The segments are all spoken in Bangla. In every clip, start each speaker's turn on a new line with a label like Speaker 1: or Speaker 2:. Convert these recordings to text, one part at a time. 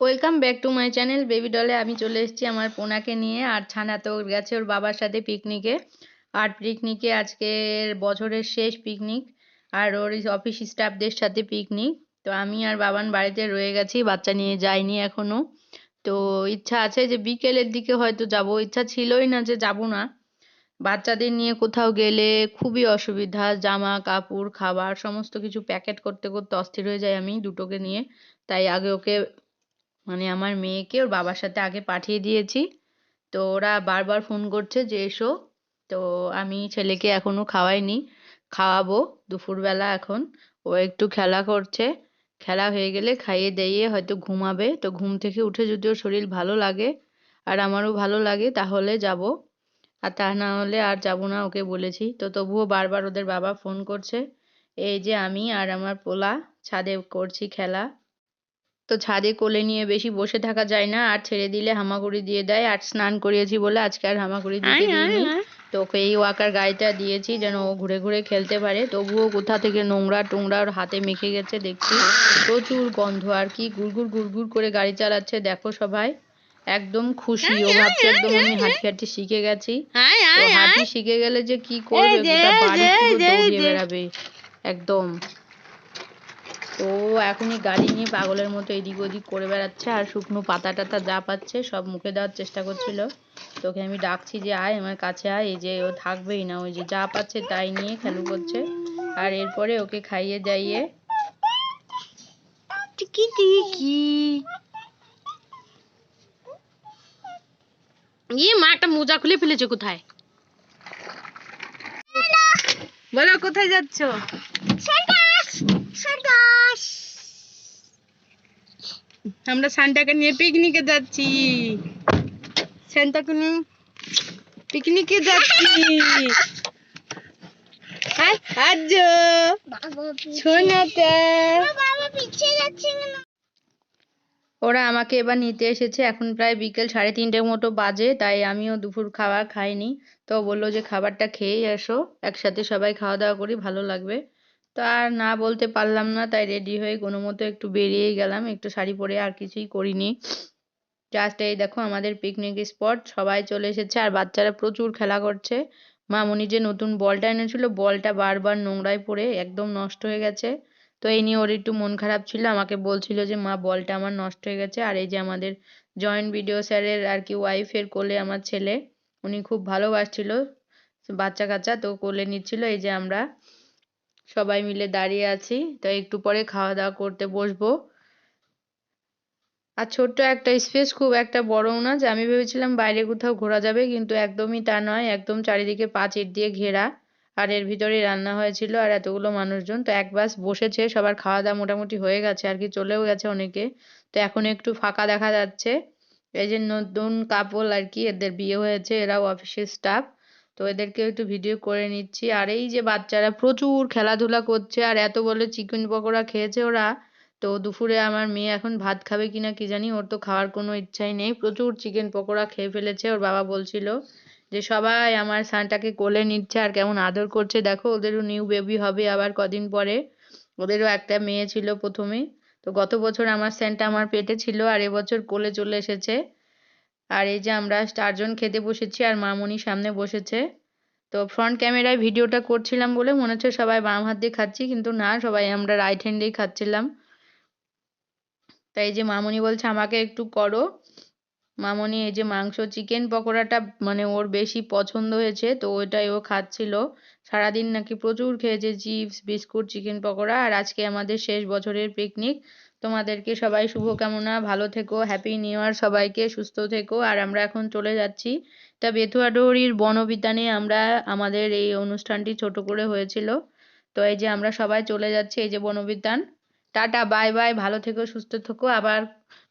Speaker 1: Welcome back to my channel baby ডলে আমি চলে এসেছি আমার পোনাকে নিয়ে আর ছানা তো গেছে ওর বাবার সাথে পিকনিকে আর পিকনিকে আজকের বছরের শেষ পিকনিক আর ওর অফিস স্টাফদের সাথে পিকনিক তো আমি আর বাবান বাড়িতে রয়ে গেছি, বাচ্চা নিয়ে যাইনি এখনও। তো ইচ্ছা আছে যে বিকেলের দিকে হয়তো যাব। ইচ্ছা ছিলই না যে যাব না। বাচ্চাদের নিয়ে কোথাও গেলে খুবই অসুবিধা জামা কাপড় খাবার, সমস্ত কিছু প্যাকেট করতে করতে অস্থির হয়ে যাই আমি দুটোকে নিয়ে। তাই আগে ওকে মানে আমার মেয়েকে ওর বাবার সাথে আগে পাঠিয়ে দিয়েছি। তো ওরা বারবার ফোন করছে যে, এসো। তো আমি ছেলেকে এখনও খাওয়াইনি। খাওয়াবো দুপুরবেলা এখন। ও একটু খেলা করছে। খেলা হয়ে গেলে খাইয়ে দাইয়ে হয়তো ঘুমাবে। তো ঘুম থেকে উঠে যদি ওর শরীর ভালো লাগে আর আমারও ভালো লাগে, তাহলে যাব। আর তা না হলে আর যাব না, ওকে বলেছি। তো তবুও বারবার ওদের বাবা ফোন করছে। এই যে আমি আর আমার পোলা ছাদে করছি খেলা। তো ছাদে কোলে নিয়ে বেশি বসে থাকা যায় না। আর ছেড়ে দিলে হামাগুড়ি দিয়ে দেয়। আর স্নান করিয়েছি বলে আজকে আর হামাগুড়ি দিতে দিইনি। তো ওকে এই ওয়াকার গাড়িটা দিয়েছি যেন ও ঘুরে ঘুরে খেলতে পারে। তবুও কোথা থেকে নোংরা টোংরা ওর হাতে মেখে গেছে দেখছি। প্রচুর গন্ধ। আর কি গুড়গুড় গুড়গুড় করে গাড়ি চালাচ্ছে দেখো সবাই। একদম খুশি। ও ভাবছে একদম আমি হাঁটি হাঁটি শিখে গেছি। তো হাঁটি শিখে গেলে যে কি করবে? গোটা বাড়ি পুরো দৌড়িয়ে বেড়াবে। একদম। তো এখনই গাড়ি নিয়ে পাগলের মতো এদিক ওদিক করে বেড়াচ্ছে আর শুকনো পাতা টাতা যা পাচ্ছে সব মুখে দেওয়ার চেষ্টা করছিল। তোকে আমি ডাকছি যে আয় আমার কাছে আয় এই যে ও থাকবেই না ওই যে যা পাচ্ছে তাই নিয়ে খেলু করছে। আর এরপরে ওকে খাইয়ে দাইয়ে
Speaker 2: টিকি টিকি ইয়ে মা একটা মোজা খুলে ফেলেছে কোথায়? বলো কোথায় যাচ্ছ? আমরা সান্টাকে নিয়ে পিকনিকে যাচ্ছি। সান্টাকে নিয়ে পিকনিকে যাচ্ছি। আজ। সোনাটা
Speaker 1: ওরা আমাকে এবার নিতে এসেছে। এখন প্রায় বিকেল সাড়ে তিনটের মতো বাজে তাই আমিও দুপুর খাবার খাইনি। তো বলল যে খাবারটা খেয়েই এসো একসাথে সবাই খাওয়া দাওয়া করি ভালো লাগবে। তো আর না বলতে পারলাম না, তাই রেডি হয়ে কোনো মতো একটু বেরিয়েই গেলাম। একটু শাড়ি পরে আর কিছুই করিনি। জাস্ট এই দেখো আমাদের পিকনিক স্পট সবাই চলে এসেছে আর বাচ্চারা প্রচুর খেলা করছে। মামুনি যে নতুন বলটা এনেছিল, বলটা বারবার নোংরায় পড়ে একদম নষ্ট হয়ে গেছে। তো এই নিয়ে ওর একটু মন খারাপ ছিল, আমাকে বলছিল যে, মা, বলটা আমার নষ্ট হয়ে গেছে। আর এই যে আমাদের জয়েন্ট ভিডিও স্যারের আর কি ওয়াইফের কোলে আমার ছেলে, উনি খুব ভালোবাসছিল। বাচ্চা কাচ্চা তো কোলে নিচ্ছিল, এই যে আমরা। সবাই মিলে দাঁড়িয়ে আছি। তো একটু পরে খাওয়া দাওয়া করতে বসবো। আর ছোট্ট একটা স্পেস খুব একটা বড়ও না, যে আমি ভেবেছিলাম বাইরে কোথাও ঘোরা যাবে, কিন্তু একদমই তা নয়। একদম চারিদিকে পাঁচির দিয়ে ঘেরা। আর এর ভিতরে রান্না হয়েছিল আর এতগুলো মানুষজন। তো এক বাস বসেছে, সবার খাওয়া দাওয়া মোটামুটি হয়ে গেছে, আর কি চলেও গেছে অনেকে। তো এখন একটু ফাঁকা দেখা যাচ্ছে। এই যে নতুন কাপল আর কি, এদের বিয়ে হয়েছে, এরাও অফিসের স্টাফ তো এদেরকে একটু ভিডিও করে নিচ্ছি। আর এই যে বাচ্চারা প্রচুর খেলাধুলা করছে, আর এত বলে চিকেন পকোড়া খেয়েছে ওরা, তো দুপুরে আমার মেয়ে এখন ভাত খাবে কিনা কি জানি, ওর তো খাওয়ার কোনো ইচ্ছাই নেই। প্রচুর চিকেন পকোড়া খেয়ে ফেলেছে ওর বাবা বলছিল যে, সবাই আমার সানটাকে কোলে নিচ্ছে আর কেমন আদর করছে। দেখো, ওদেরও নিউ বেবি হবে আবার কদিন পরে। ওদেরও একটা মেয়ে ছিল প্রথমে। তো গত বছর আমার স্যানটা আমার পেটে ছিল আর এবছর কোলে চলে এসেছে। আর এই যে আমরা চারজন খেতে বসেছি আর মামুনি সামনে বসেছে। তো ফ্রন্ট ক্যামেরায় ভিডিওটা করছিলাম বলে মনে হচ্ছে সবাই বাম হাত দিয়ে খাচ্ছি, কিন্তু না, সবাই আমরা রাইট হ্যান্ডেই খাচ্ছিলাম। তাই এই যে মামুনি বলছে, আমাকে একটু করো। মামনি এই যে মাংস চিকেন পকোড়াটা মানে ওর বেশি পছন্দ হয়েছে, তো ওইটাই ও খাচ্ছিল। সারাদিন নাকি প্রচুর খেয়েছে, চিপস, বিস্কুট চিকেন পকোড়া, আর আজকে আমাদের শেষ বছরের পিকনিক তোমাদেরকে সবাই শুভকামনা। ভালো থেকো হ্যাপি নিউ ইয়ার সবাইকে, সুস্থ থেকো। আর আমরা এখন চলে যাচ্ছি তা বেথুয়াডৌরির বনবিতানে। আমরা, আমাদের এই অনুষ্ঠানটি ছোট করে হয়েছিল। তো এই যে আমরা সবাই চলে যাচ্ছি এই যে বনবিতান। টাটা, বাই বাই, ভালো থেকো, সুস্থ থেকো। আবার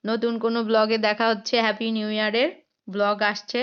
Speaker 1: নতুন কোনো ব্লগে দেখা হচ্ছে। হ্যাপি নিউ ইয়ারের ব্লগ আসছে।